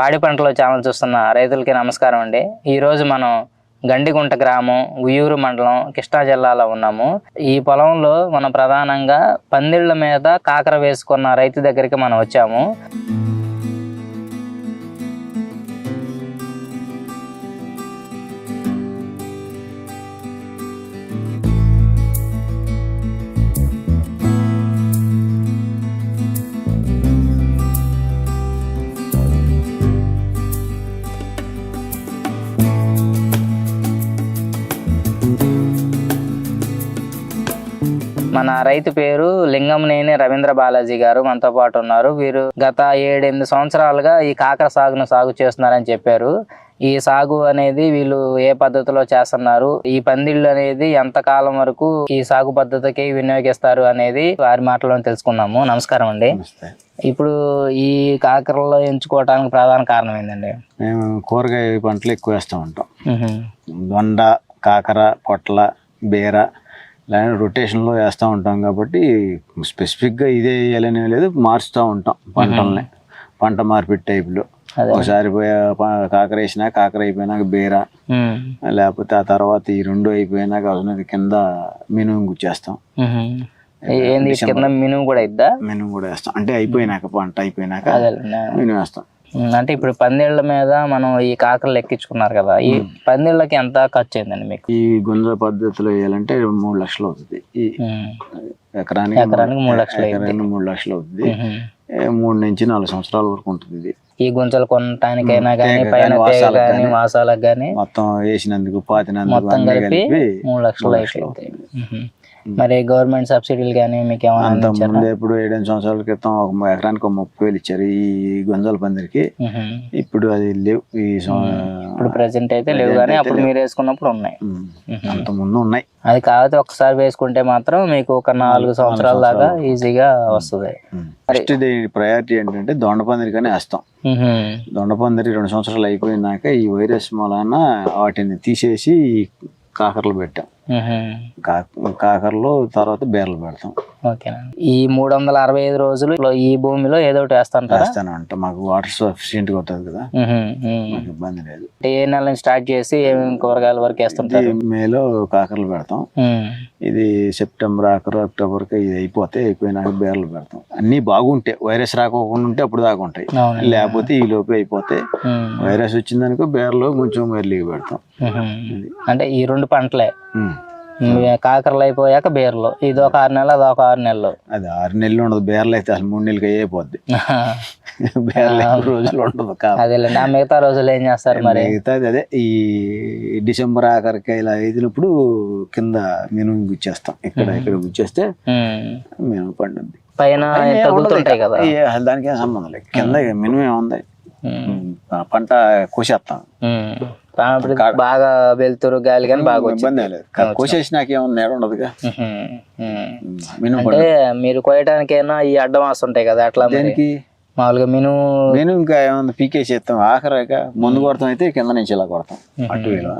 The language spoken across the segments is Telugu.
పాడి పంటలో ఛానల్ చూస్తున్న రైతులకి నమస్కారం అండి. ఈరోజు మనం గండిగుంట గ్రామం ఉయ్యూరు మండలం కృష్ణా జిల్లాలో ఉన్నాము. ఈ పొలంలో మనం ప్రధానంగా పందిళ్ళ మీద కాకర వేసుకున్న రైతు దగ్గరికి మనం వచ్చాము. మన రైతు పేరు లింగంనేని రవీంద్ర బాలాజీ గారు మనతో పాటు ఉన్నారు. వీరు గత ఏడెనిమిది సంవత్సరాలుగా ఈ కాకర సాగును సాగు చేస్తున్నారని చెప్పారు. ఈ సాగు అనేది వీళ్ళు ఏ పద్ధతిలో చేస్తున్నారు? ఈ పందిళ్ళు అనేది ఎంత కాలం వరకు ఈ సాగు పద్ధతికి వినియోగిస్తారు అనేది వారి మాటలో తెలుసుకుందాము. నమస్కారం అండి. ఇప్పుడు ఈ కాకరలో ఎంచుకోవడానికి ప్రధాన కారణం ఏంటండి మేము కూరగాయ పంటలు ఎక్కువ వేస్తూ ఉంటాం. దొండ కాకర పొట్ల బీర ఇలాంటి రొటేషన్లో వేస్తూ ఉంటాం కాబట్టి స్పెసిఫిక్గా ఇదే వేయాలని లేదు మారుస్తూ ఉంటాం పంటల్ని. పంట మార్పిడి టైపులో. ఒకసారి కాకర వేసినా కాకర అయిపోయినాక బీర. లేకపోతే ఆ తర్వాత ఈ రెండు అయిపోయినాక అవునది కింద మినుము గుచ్చేస్తాం. కింద మినుము కూడా ఇద్దా మినుము కూడా వేస్తాం. అంటే అయిపోయినాక పంట అయిపోయినాక. మినుము వేస్తాం. అంటే ఇప్పుడు పందిళ్ళ మీద మనం ఈ కాకరలు ఎక్కించుకున్నారు కదా ఈ పందిళ్ళకి ఎంత ఖర్చు అయిందండి మీకు? ఈ గుంజ పద్ధతిలో వేయాలంటే మూడు లక్షలు అవుతుంది. ఈ ఎకరానికి ఎకరానికి మూడు లక్షలు ఎకరానికి మూడు లక్షలు అవుతుంది. మూడు నుంచి నాలుగు సంవత్సరాల వరకు ఉంటుంది ఇది. ఈ గుంజలు కొనటానికైనా కానీ పైన కానీ. వాసాలకు కానీ మొత్తం వేసినందుకు పాతినందుకు మొత్తం కలిపి మూడు లక్షలు ఉహు. మరి గవర్నమెంట్ సబ్సిడీలు కానీ మీకు ఏమైనా ముందు ఎప్పుడు ఏడెనిమిది సంవత్సరాల క్రితం ఒక ఎకరానికి ఒక ముప్పై వేలు ఇచ్చారు ఈ గుంజల పందిరికి. ఇప్పుడు అది లేవు ఈ ఇప్పుడు ప్రెసెంట్ అయితే లేవు కానీ అప్పుడు మీరు వేసుకున్నప్పుడు ఉన్నాయి. అంత ముందు ఉన్నాయి. అది కాకపోతే ఒకసారి వేసుకుంటే మాత్రం మీకు ఒక నాలుగు సంవత్సరాల దాకా ఈజీగా వస్తుంది. ఫస్ట్ ప్రయారిటీ ఏంటంటే దొండ పందిరి కానీ వేస్తాం. ఉహు. దొండ పందిరి రెండు సంవత్సరాలు అయిపోయినాక ఈ వైరస్ మూలాన వాటిని తీసేసి కాకరలు పెట్టాం. కాకరలు తర్వాత బీరలు పెడతాం. ఈ మూడు వందల అరవై ఐదు రోజులు ఈ భూమిలో ఏదో ఒకటి వేస్తాను అంట మాకు వాటర్ సఫిషియెంట్గా ఉంటుంది కదా. ఇబ్బంది లేదు. ఏ నెల స్టార్ట్ చేసి ఏమేమి కూరగాయల వరకు వేస్తుంటారు? మేలో కాకరలు పెడతాం. ఇది సెప్టెంబర్ ఆఖరు అక్టోబర్కి ఇది అయిపోతే అయిపోయినాక బీరలు పెడతాం. అన్నీ బాగుంటాయి. వైరస్ రాకోకుండా ఉంటే అప్పుడు దాకా ఉంటాయి. లేకపోతే ఈ లోపే అయిపోతే. వైరస్ వచ్చిందనుకో బీరలు కొంచెం ఎర్లీగా పెడతాం. అంటే ఈ రెండు పంటలే. కాకరలు అయిపోయాక బీరలు. ఇది ఒక ఆరు నెలలు అది ఒక ఆరు నెలలు. అది ఆరు నెలలు ఉండదు బీరలు అయితే అసలు మూడు నెలలకి అయిపోద్ది. బీరలు రోజులు ఉండదు అదేలేండి ఆ మిగతా రోజులు ఏం చేస్తారు మరి? మిగతాది అదే ఈ డిసెంబర్ ఆఖరికి ఇలా వేసినప్పుడు కింద మినుము గుచ్చేస్తాం. ఇక్కడ ఇక్కడ గుచ్చేస్తే మ్మ్. పండుద్ది. పైన కదా? దానికి సంబంధం లేదు. కింద మినుము ఏముంది? మ్మ్. పంట కోసేస్తాం. మ్మ్. బాగా వెళ్తురు గాలి కానీ బాగా వచ్చింది. కోసేసినాక ఉండదుగా. మ్మ్. మినుము అంటే మీరు కోయటానికైనా ఈ అడ్డం వస్తుంటాయి కదా అట్లా దేనికి? మామూలుగా మినుము మినుము ఇంకా ఏముంది పీకేసేస్తాం ఆఖరిగా ముందు కొడతాం అయితే కింద నుంచి ఇలా కొడతాం. అటు ఇలా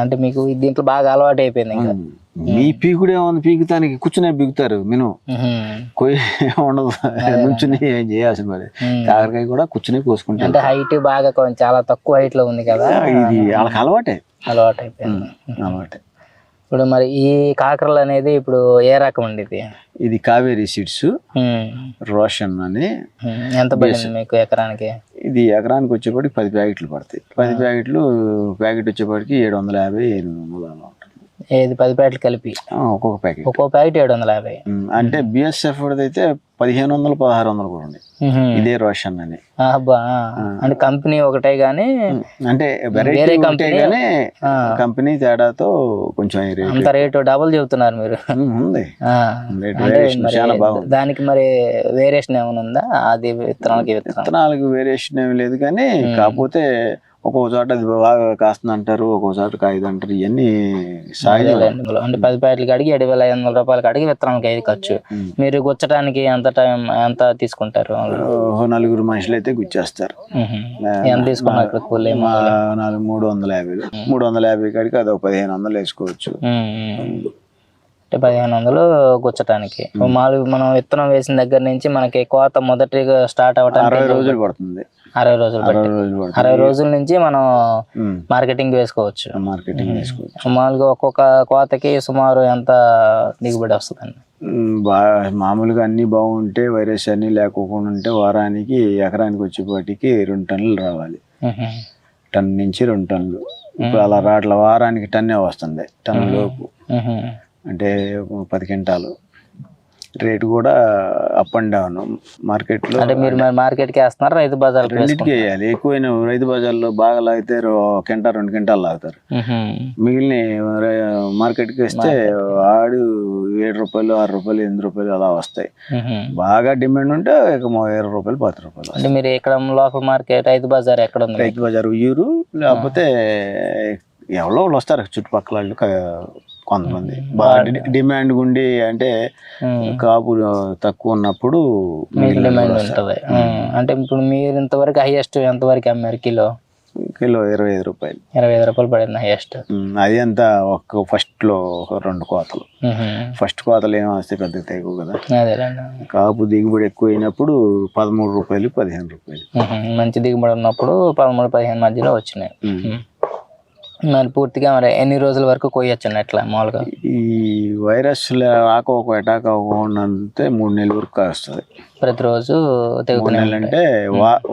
అంటే మీకు దీంట్లో బాగా అలవాటు అయిపోయింది ఇంకా. మీ పీకుడు ఏముంది పీకుతానికి కూర్చునే పీకుతారు. కొయ్యి ఉండదు. నుంచుని ఏం చేయాల్సిన మరి. కాకరకాయ కూడా కూర్చుని కోసుకుంటారు. అంటే హైట్ బాగా కొంచెం చాలా తక్కువ హైట్లో ఉంది కదా. ఇది వాళ్ళకి అలవాటే. అలవాటు అయిపోయింది. అలవాటే. ఇప్పుడు మరి ఈ కాకరలు అనేది ఇప్పుడు ఏ రకం అండి ఇది? ఇది కావేరీ సీడ్స్ రోషన్ అని ఎంత పడింది మీకు ఎకరానికి? ఇది ఎకరానికి వచ్చేప్పటికి పది ప్యాకెట్లు పడతాయి. పది ప్యాకెట్లు ప్యాకెట్ వచ్చేప్పటికి ఏడు వందల యాభై ఎనిమిది వందలు ఏది పది ప్యాకెట్లు కలిపి. ఒక్కొక్క ప్యాకెట్. ఒక్కో ప్యాకెట్ ఏడు వందల యాభై అంటే బిఎస్ఎఫ్ అయితే పదిహేను వందలు పదహారు వందలు కూడా ఉహుం. ఇదే రోషన్ అని. అబ్బా. అంటే కంపెనీ ఒకటే గానీ అంటే వేరే కానీ ఆ. కంపెనీ తేడాతో కొంచెం అంత రేటు డబుల్ చెబుతున్నారు మీరు. ఉంది. దానికి మరి వేరియేషన్ ఏమైనా ఉందా? అది విత్తనాలకి విత్తనం విత్తనాలకు వేరియేషన్ ఏమి లేదు కానీ కాకపోతే ఒక్కో చోట అది బాగా కాస్తుంది అంటారు ఒక్కో చోట కాయదు అంటారు ఇవన్నీ సాయం అదేలేండి. అంటే పది ప్యాకెట్లకి అడిగి ఏడు వేల ఐదు వందల రూపాయలకి అడిగి విత్తనాలకి ఐదు ఖర్చు. మీరు గుచ్చడానికి ఎంత టైం ఎంత తీసుకుంటారు? నలుగురు మనుషులు అయితే గుచ్చేస్తారు. ఎంత తీసుకున్నారు కూలి నాలుగు మూడు వందల యాభై మూడు వందల యాభై కాడికి అది ఒక పదిహేను వందలు వేసుకోవచ్చు. అంటే పదిహేను వందలు గుచ్చటానికి. మామూలుగా మనం విత్తనం వేసిన దగ్గర నుంచి మనకి కోత మొదటిగా స్టార్ట్ అరవై అవ్వటానికి రోజులు పడుతుంది. అరవై రోజులు అరవై రోజులు నుంచి మనం. మార్కెటింగ్ వేసుకోవచ్చు. మార్కెటింగ్ చేసుకోవచ్చు సుమారుగా ఒక్కొక్క కోతకి సుమారు ఎంత దిగుబడి వస్తుందండి? ఉమ్, బా- మామూలుగా అన్ని బాగుంటే వైరస్ అన్ని లేకోకుండా ఉంటే వారానికి ఎకరానికి వచ్చేపాటికి రెండు టన్నులు రావాలి. టన్ నుంచి రెండు టన్నులు. ఇప్పుడు అలా రాట్ల వారానికి టన్నే వస్తుంది టన్ను లోపు. అంటే పది క్వింటాలు. రేటు కూడా అప్ అండ్ డౌన్ మార్కెట్లో అంటే మీరు మరి మార్కెట్కి వేస్తున్నారు రైతు బజార్కి రెండింటికి వేయాలి. ఎక్కువైన రైతు బజార్లో బాగా లాగితే కింటా రెండు క్వింటాలు లాగుతారు. మిగిలిన మార్కెట్కి వేస్తే ఆడు ఏడు రూపాయలు ఆరు రూపాయలు ఎనిమిది రూపాయలు అలా వస్తాయి. బాగా డిమాండ్ ఉంటే ఇరవై రూపాయలు పది రూపాయలు అంటే మీరు ఇక్కడ లోకల్ మార్కెట్ రైతు బజార్ ఎక్కడ ఉంది? రైతు బజార్ ఉయ్యూరు లేకపోతే ఎవరో వాళ్ళు వస్తారు చుట్టుపక్కల వాళ్ళు క- కొంతమంది. బాగా డిమాండ్ ఉండి అంటే మ్మ్. కాపు తక్కువ ఉన్నప్పుడు మీకు డిమాండ్. ఉంటుంది. అంటే ఇప్పుడు మీరు ఇంతవరకు హైయెస్ట్ ఎంతవరకు అమ్మారు? కిలో? కిలో ఇరవై ఐదు రూపాయలు. ఇరవై ఐదు రూపాయలు పడింది హైయెస్ట్ అది అంతా ఒక ఫస్ట్లో రెండు కోతలు. ఫస్ట్ కోతలు ఏం వస్తే పెద్ద తెగవు కదా. కాపు దిగుబడి ఎక్కువ అయినప్పుడు పదమూడు రూపాయలు పదిహేను రూపాయలు. మంచి దిగుబడి ఉన్నప్పుడు పదమూడు పదిహేను మధ్యలో వచ్చినాయి. మరి పూర్తిగా మరి ఎన్ని రోజుల వరకు కొయ్యొచ్చండి ఎట్లా మామూలుగా? ఈ వైరస్ ఆక ఒక అటాక్ అవ్వకుండా అంటే మూడు నెలల వరకు వస్తుంది ప్రతిరోజు అంటే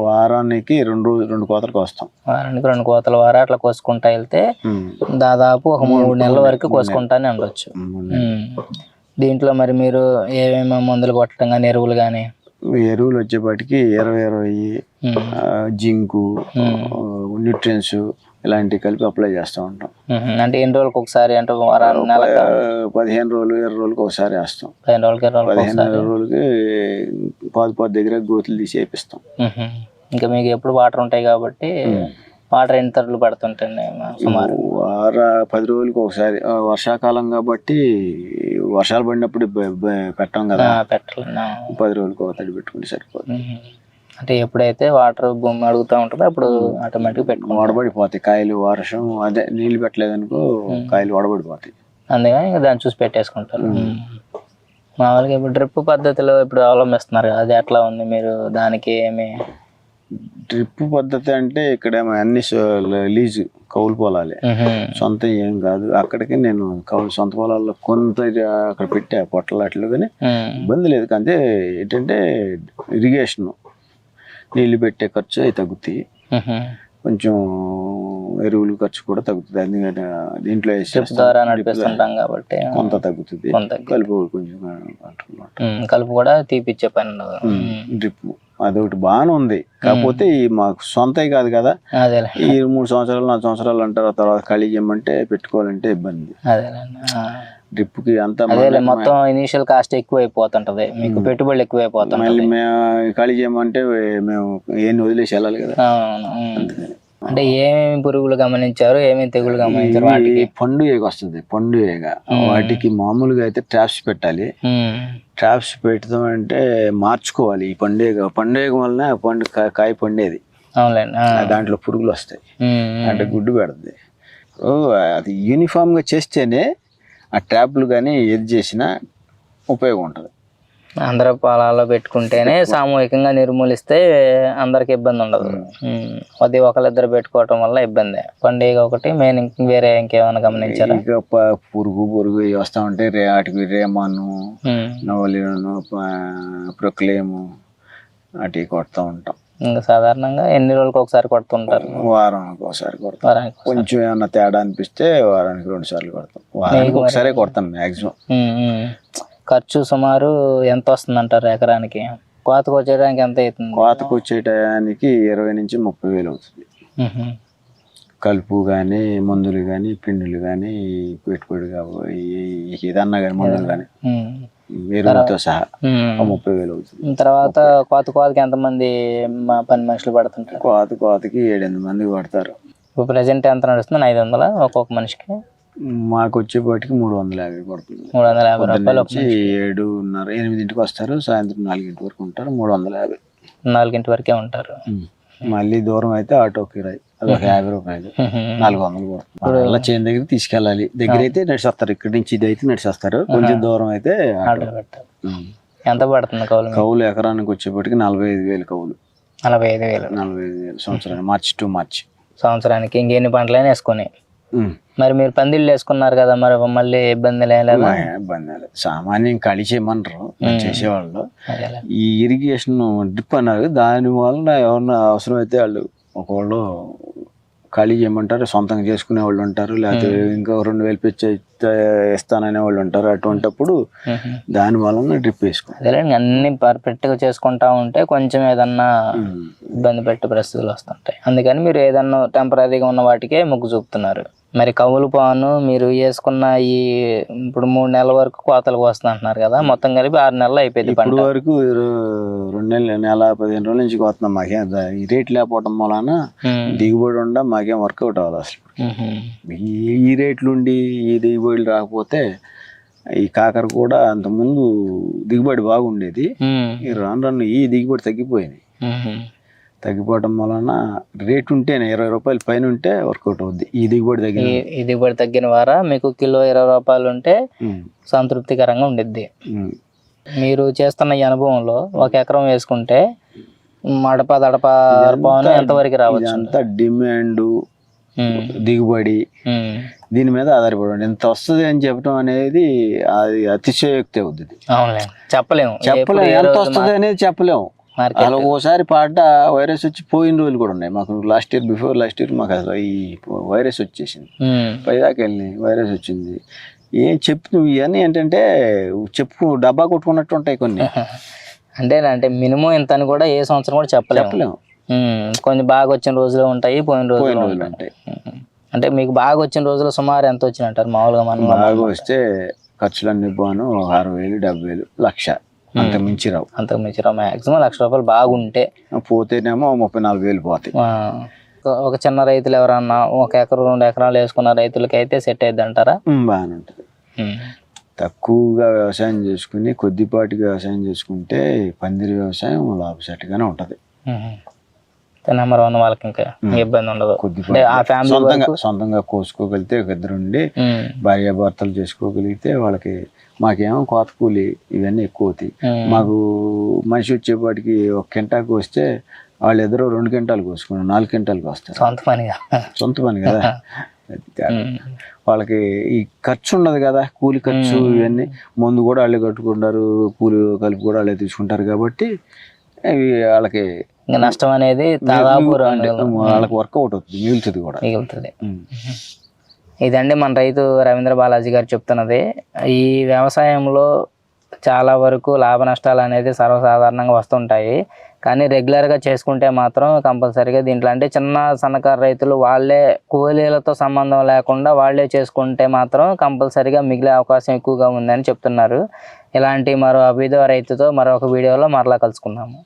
వారానికి రెండు రోజు రెండు కోతలకు వస్తాం వారానికి రెండు కోతల వారా అట్లా కోసుకుంటా వెళ్తే. దాదాపు ఒక మూడు నెలల వరకు కోసుకుంటానే ఉండొచ్చు. దీంట్లో మరి మీరు ఏమేమి మందులు కొట్టడం కానీ ఎరువులు కానీ? ఎరువులు వచ్చేపాటికి ఇరవై ఇరవై జింకు న్యూట్రియన్స్ ఇలాంటివి కలిపి అప్లై చేస్తూ ఉంటాం. అంటే ఎన్ని రోజులకు ఒకసారి అంటే పదిహేను రోజులు ఇరవై రోజులకి ఒకసారి వేస్తాం. పదిహేను రోజులకి ఇరవై పదిహేను ఒకసారి. రోజులకి పాదు పాదు దగ్గర గోతులు తీసి వేపిస్తాం. ఇంకా మీకు ఎప్పుడు వాటర్ ఉంటాయి కాబట్టి వాటర్ ఎన్ని తరలు పడుతుంటండి సుమారు? వార పది రోజులకి ఒకసారి. వర్షాకాలం కాబట్టి వర్షాలు పడినప్పుడు పెట్టాం కదా. పెట్టాలి పది రోజులకి ఒక తడి పెట్టుకుంటే సరిపోతుంది. అంటే ఎప్పుడైతే వాటర్ భూమి అడుగుతూ ఉంటుందో అప్పుడు ఆటోమేటిక్ పెట్టుకుంటాం వడబడిపోతాయి. కాయలు వర్షం అదే నీళ్ళు పెట్టలేదనుకో కాయలు వడబడిపోతాయి. అందుకని ఇంకా దాన్ని చూసి పెట్టేసుకుంటారు. మ్మ్. మామూలుగా ఇప్పుడు డ్రిప్ పద్ధతిలో ఇప్పుడు అవలంబిస్తున్నారు కదా, అది ఎట్లా ఉంది మీరు? దానికి ఏమి? డ్రిప్ పద్ధతి అంటే ఇక్కడ అన్ని లీజు కౌలు పొలాలే. సొంత ఏం కాదు. అక్కడికి నేను కౌలు సొంత పొలాల్లో కొంత అక్కడ పెట్టా పొట్టలాట్లు కానీ మ్మ్. ఇబ్బంది లేదు. కానీ ఏంటంటే ఇరిగేషన్. నీళ్ళు పెట్టే ఖర్చు అవి తగ్గుతాయి. కొంచెం ఎరువులు ఖర్చు కూడా తగ్గుతుంది ఎందుకంటే దీంట్లో. ద్వారా నడిపిస్తుంటాం కాబట్టి కొంత తగ్గుతుంది. కలుపు కొంచెం. కలుపు కూడా తీపిచ్చే పని డ్రిప్ అదొకటి బాగానే ఉంది. కాకపోతే ఈ మాకు సొంతవి కాదు కదా. ఈ మూడు సంవత్సరాలు నాలుగు సంవత్సరాలు అంటారు తర్వాత ఖాళీ చేయమంటే పెట్టుకోవాలంటే ఇబ్బంది. డ్రిప్కి అంతా మొత్తం ఇనీషియల్ కాస్ట్ ఎక్కువ అయిపోతుంటది మీకు పెట్టుబడులు ఎక్కువ మేము ఖాళీ చేయమంటే మేము ఏం వదిలేసి వెళ్ళాలి కదా. అంటే ఏమేమి పురుగులు గమనించారు ఏమేమి తెగులు గమనించారు వాటికి? పండు ఏగ వస్తుంది పండు ఏగ వాటికి మామూలుగా అయితే ట్రాప్స్ పెట్టాలి. ట్రాప్స్ పెడతాం అంటే మార్చుకోవాలి ఈ పండుగ పండుగ వలన పండు కాయ పండేది. దాంట్లో పురుగులు వస్తాయి. అంటే గుడ్డు పెడుతుంది ఓ అది యూనిఫామ్గా చేస్తేనే ఆ ట్రాప్లు కానీ ఏది చేసినా ఉపయోగం ఉంటుంది అందరూ పొలాల్లో పెట్టుకుంటేనే సామూహికంగా నిర్మూలిస్తే అందరికి ఇబ్బంది ఉండదు. అది ఒకళ్ళిద్దరు పెట్టుకోవటం వల్ల ఇబ్బంది. పండుగ ఒకటి మెయిన్ వేరే ఇంకేమైనా గమనించారా? ఇక పురుగు పురుగు వస్తూ ఉంటాయి రే వాటికి రేమాను. నవలిను ప్రొక్లేము వాటికి కొడుతూ ఉంటాం. ఇంకా సాధారణంగా ఎన్ని రోజులకు ఒకసారి కొడుతుంటారు? వారానికి ఒకసారి కొడతాం. వారానికి కొంచెం ఏమన్నా తేడా అనిపిస్తే వారానికి రెండు సార్లు కొడతాం. వారానికి ఒకసారి కొడతాం మ్మ్. ఖర్చు సుమారు ఎంత వస్తుంది అంటారు ఎకరానికి? కోతకు వచ్చేయడానికి ఎంత అవుతుంది? కోతకు వచ్చే టయానికి ఇరవై నుంచి ముప్పై వేలు అవుతుంది. కలుపు కానీ మందులు కానీ పిండిలు కానీ పెట్టుబడి ఏదన్నా కానీ మందులు కానీ. ఎరువులతో సహా ముప్పై వేలు అవుతుంది. తర్వాత కోత కోతకి ఎంతమంది మా పని మనుషులు పడుతుంటారు? కోత కోతకి ఏడెనిమిది మంది పడతారు. ఇప్పుడు ప్రజెంట్ ఎంత నడుస్తుంది ఐదు వందల ఒక్కొక్క మనిషికి? మాకు వచ్చేపాటికి మూడు వందల యాభై పడుతుంది. మూడు వందల యాభై రూపాయలు ఏడున్నర ఎనిమిదింటికి వస్తారు సాయంత్రం నాలుగింటి వరకు ఉంటారు మూడు వందల యాభై. నాలుగింటి వరకే ఉంటారు. మళ్ళీ దూరం అయితే ఆటో కిరాయి. అదొక యాభై రూపాయలు. నాలుగు వందలు పడుతుంది అలా చేను దగ్గర తీసుకెళ్ళాలి. దగ్గర అయితే నడిచేస్తారు. ఇక్కడి నుంచి ఇది అయితే నడిచేస్తారు కొంచెం దూరం అయితే ఆటో. ఎంత పడుతుంది కౌలు? కౌలు ఎకరానికి వచ్చేప్పటికి నలభై ఐదు వేలు కౌలు. నలభై ఐదు వేలు. నలభై ఐదు వేలు సంవత్సరానికి మార్చి టు మార్చి. సంవత్సరానికి ఇంకెన్ని పంటలైనా వేసుకొని. మరి మీరు పందిళ్ళు వేసుకున్నారు కదా మరి మళ్ళీ ఇబ్బంది లేదా? ఇబ్బంది సామాన్యం ఖాళీ చేయమనరు చేసేవాళ్ళు. ఈ ఇరిగేషన్ డ్రిప్ అన్నారు దాని వలన ఎవరన్నా అవసరమైతే వాళ్ళు ఒకళ్ళు ఖాళీ చేయమంటారు సొంతంగా చేసుకునే వాళ్ళు ఉంటారు లేకపోతే ఇంకా రెండు వేలు పిచ్చి ఇస్తాననే వాళ్ళు ఉంటారు. అటువంటప్పుడు. దాని వలన డ్రిప్ వేసుకో. అదేలేండి అన్ని పర్ఫెక్ట్గా చేసుకుంటా ఉంటే కొంచెం ఏదన్నా ఇబ్బంది పెట్టే పరిస్థితులు వస్తుంటాయి. అందుకని మీరు ఏదన్నా టెంపరీగా ఉన్న వాటికే మొగ్గు చూపుతున్నారు. మరి కవులు పాను మీరు వేసుకున్న ఈ ఇప్పుడు మూడు నెలల వరకు కోతలకు వస్తుంది అంటున్నారు కదా మొత్తం కలిపి ఆరు నెలలు అయిపోయింది పంట. ఇప్పుడు వరకు రెండు నెలలు నెల పదిహేను రోజుల నుంచి వస్తున్నాం మాకేం. ఈ రేట్ లేకపోవడం వలన. దిగుబడి ఉండ మాకేం వర్కౌట్ అవ్వాలి అసలు. ఈ ఈ రేట్లు ఉండి ఈ దిగుబడులు రాకపోతే ఈ కాకర కూడా అంతకుముందు దిగుబడి బాగుండేది. రాను రాను ఈ దిగుబడి తగ్గిపోయింది. మ్మ్. తగ్గిపోవడం వలన రేట్ ఉంటేనే ఇరవై రూపాయల పైన ఉంటే వర్కౌట్ అవుద్ది. ఈ దిగుబడి తగ్గిన ఈ దిగుబడి తగ్గిన వారా మీకు కిలో ఇరవై రూపాయలు ఉంటే సంతృప్తికరంగా ఉండిద్ది. మీరు చేస్తున్న ఈ అనుభవంలో ఒక ఎకరం వేసుకుంటే మడప దడప ఎంతవరకు రావచ్చు? ఇదంతా డిమాండ్. దిగుబడి. దీని మీద ఆధారపడి ఎంత వస్తుంది అని చెప్పడం అనేది అది అతిశయోక్తి అవుతుంది అవునులే చెప్పలేము. చెప్పలేము. ఎంత వస్తుంది అనేది చెప్పలేము. అలా ఓసారి పాట వైరస్ వచ్చి పోయిన రోజులు కూడా ఉన్నాయి. మాకు last year before last year మాకు అసలు ఈ వైరస్ వచ్చేసింది. పైదాకా వెళ్ళి వైరస్ వచ్చింది. ఏం చెప్పు ఇవన్నీ ఏంటంటే చెప్పు డబ్బా కొట్టుకున్నట్టు ఉంటాయి కొన్ని. అంటే అంటే మినిమం ఎంత అని కూడా ఏ సంవత్సరం కూడా చెప్పలేము. కొన్ని బాగా వచ్చిన రోజులు ఉంటాయి పోయిన రోజులు ఉంటాయి. అంటే మీకు బాగా వచ్చిన రోజులు సుమారు ఎంత వచ్చినట్టారు మామూలుగా మనం బాగా వస్తే ఖర్చులన్నీ పోను ఆరు వేలు డెబ్బై వేలు లక్ష. అంత మించి రావు. అంతకు మించి మాక్సిమం లక్ష రూపాయలు బాగుంటే పోతేనేమో ముప్పై నాలుగు వేలు పోతాయి. ఒక- చిన్న రైతులు ఎవరన్నా ఒక ఎకరం రెండు ఎకరాలు వేసుకున్న రైతులకి అయితే సెట్ అయ్యిద్ది అంటారా బాగానే ఉంటుంది. తక్కువగా వ్యవసాయం చేసుకుని కొద్దిపాటిగా వ్యవసాయం చేసుకుంటే పందిరి వ్యవసాయం లాభసాటిగానే ఉంటది. నెంబర్ వన్ వాళ్ళకి ఇంకా ఇబ్బంది ఉండదు. కొద్దిపాటి ఆ ఫ్యామిలీ సొంతంగా సొంతంగా కోసుకోగలిగితే ఒక ఇద్దరు ఉండి భార్యాభర్తలు చేసుకోగలిగితే వాళ్ళకి మాకేమో కోత కూలి ఇవన్నీ ఎక్కువ అవుతాయి మాకు మనిషి వచ్చేపాటికి ఒక కింటాకు వస్తే వాళ్ళు ఎదురు రెండు కింటాలు కోసుకున్నారు నాలుగు కింటాలకు వస్తారు సొంత పనిగా. సొంత పని కదా. వాళ్ళకి ఈ ఖర్చు ఉండదు కదా కూలి ఖర్చు ఇవన్నీ. ముందు కూడా వాళ్ళే కట్టుకుంటారు కూలి కలిపి కూడా వాళ్ళే తీసుకుంటారు కాబట్టి అవి వాళ్ళకి నష్టం అనేది వాళ్ళకి వర్కౌట్ అవుతుంది మిగులుతుంది కూడా. మిగులుతుంది. ఇదండి మన రైతు రవీంద్ర బాలాజీ గారు చెప్తున్నది. ఈ వ్యవసాయంలో చాలా వరకు లాభ నష్టాలు అనేది సర్వసాధారణంగా వస్తుంటాయి. కానీ రెగ్యులర్గా చేసుకుంటే మాత్రం కంపల్సరీగా దీంట్లో అంటే చిన్న సన్నకారు రైతులు వాళ్ళే కూలీలతో సంబంధం లేకుండా వాళ్ళే చేసుకుంటే మాత్రం కంపల్సరీగా మిగిలే అవకాశం ఎక్కువగా ఉందని చెప్తున్నారు. ఇలాంటి మరో అభిదో రైతుతో మరొక వీడియోలో మరలా కలుసుకుందాము.